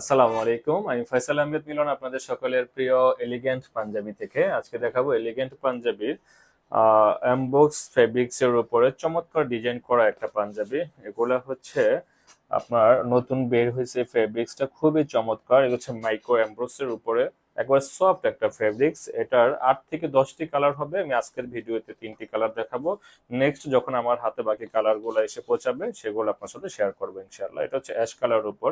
আসসালামু আলাইকুম। আমি ফয়সাল আহমেদ মিলন, আপনাদের সকলের প্রিয় এলিগেন্ট পাঞ্জাবি থেকে। আজকে দেখাবো এলিগেন্ট পাঞ্জাবির এমবক্স ফেব্রিক্স এর উপরে চমৎকার ডিজাইন করা একটা পাঞ্জাবি। এগুলা হচ্ছে আপনার নতুন বের হয়েছে ফেব্রিক্সটা খুবই চমৎকার। এগুলো হচ্ছে মাইক্রো এর উপরে। একবার সফট একটা ফেব্রিক্স এটার আট থেকে দশটি কালার হবে, আমি আজকের ভিডিওতে তিনটি কালার দেখাবো। নেক্সট যখন আমার হাতে বাকি কালারগুলো এসে পৌঁছাবে, সেগুলো আপনার সাথে শেয়ার করব ইনশাল্লাহ এটা হচ্ছে অ্যাশ কালার উপর।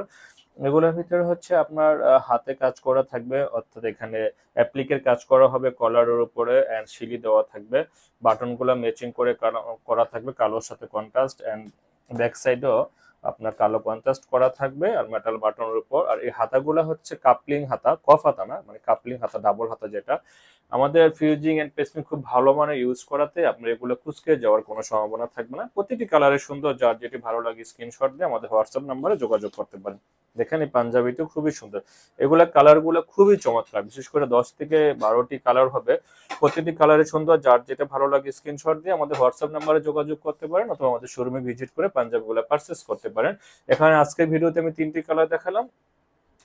এগুলোর ভিতরে হচ্ছে আপনার হাতে কাজ করা থাকবে, অর্থাৎ এখানে অ্যাপ্লিকের কাজ করা হবে কলারের উপরে অ্যান্ড শিলি দেওয়া থাকবে। বাটনগুলো ম্যাচিং করে করা থাকবে, কালোর সাথে কন্ট্রাস্ট অ্যান্ড ব্যাক সাইডও আপনার কালো কন্ট্রাস্ট করা থাকবে আর মেটাল বাটনের উপর। আর এই হাতাগুলো হচ্ছে কাপলিং হাতা, কফ হাতা না মানে কাপলিং হাতা ডাবল হাতা যেটা। আমাদের ফিউজিং অ্যান্ড পেস্টিং খুব ভালো মানে ইউজ করাতে আপনার এগুলো কুচকে যাওয়ার কোনো সম্ভাবনা থাকবে না। প্রতিটি কালারের সুন্দর যার যেটি ভালো লাগে স্ক্রিনশট দিয়ে আমাদের হোয়াটসঅ্যাপ নাম্বারে যোগাযোগ করতে পারেন। দেখেন এই পাঞ্জাবিটি খুবই সুন্দর। এগুলা কালারগুলো খুবই চমৎকার, বিশেষ করে দশ থেকে বারোটি কালার হবে। প্রতিটি কালারের সুন্দর, যার যেটা ভালো লাগে স্ক্রিনশট দিয়ে আমাদের হোয়াটসঅ্যাপ নাম্বারে যোগাযোগ করতে পারেন অথবা আমাদের শোরুমে ভিজিট করে পাঞ্জাবি পাঞ্জাবিগুলো পারচেস করতে পারেন। এখানে আজকের ভিডিওতে আমি তিনটি কালার দেখালাম।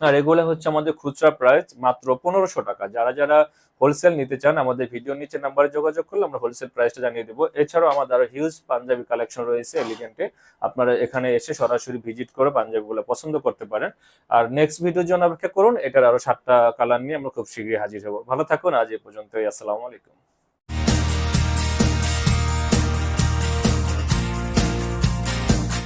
আর এগুলো হচ্ছে আমাদের খুচরা প্রাইস মাত্র পনেরোশো টাকা। যারা যারা হোলসেল নিতে চান, আমাদের ভিডিও নিচে নাম্বারে যোগাযোগ করলে আমরা হোলসেল প্রাইসটা জানিয়ে দেবো। এছাড়াও আমাদের আরও হিউজ পাঞ্জাবি কালেকশন রয়েছে এলিগেন্টে আপনারা এখানে এসে সরাসরি ভিজিট করে পাঞ্জাবিগুলো পছন্দ করতে পারেন। আর নেক্সট ভিডিওর জন্য অপেক্ষা করুন, এটার আরও সাতটা কালার নিয়ে আমরা খুব শীঘ্রই হাজির হব। ভালো থাকুন, আজ এ পর্যন্তই, আসসালামু আলাইকুম।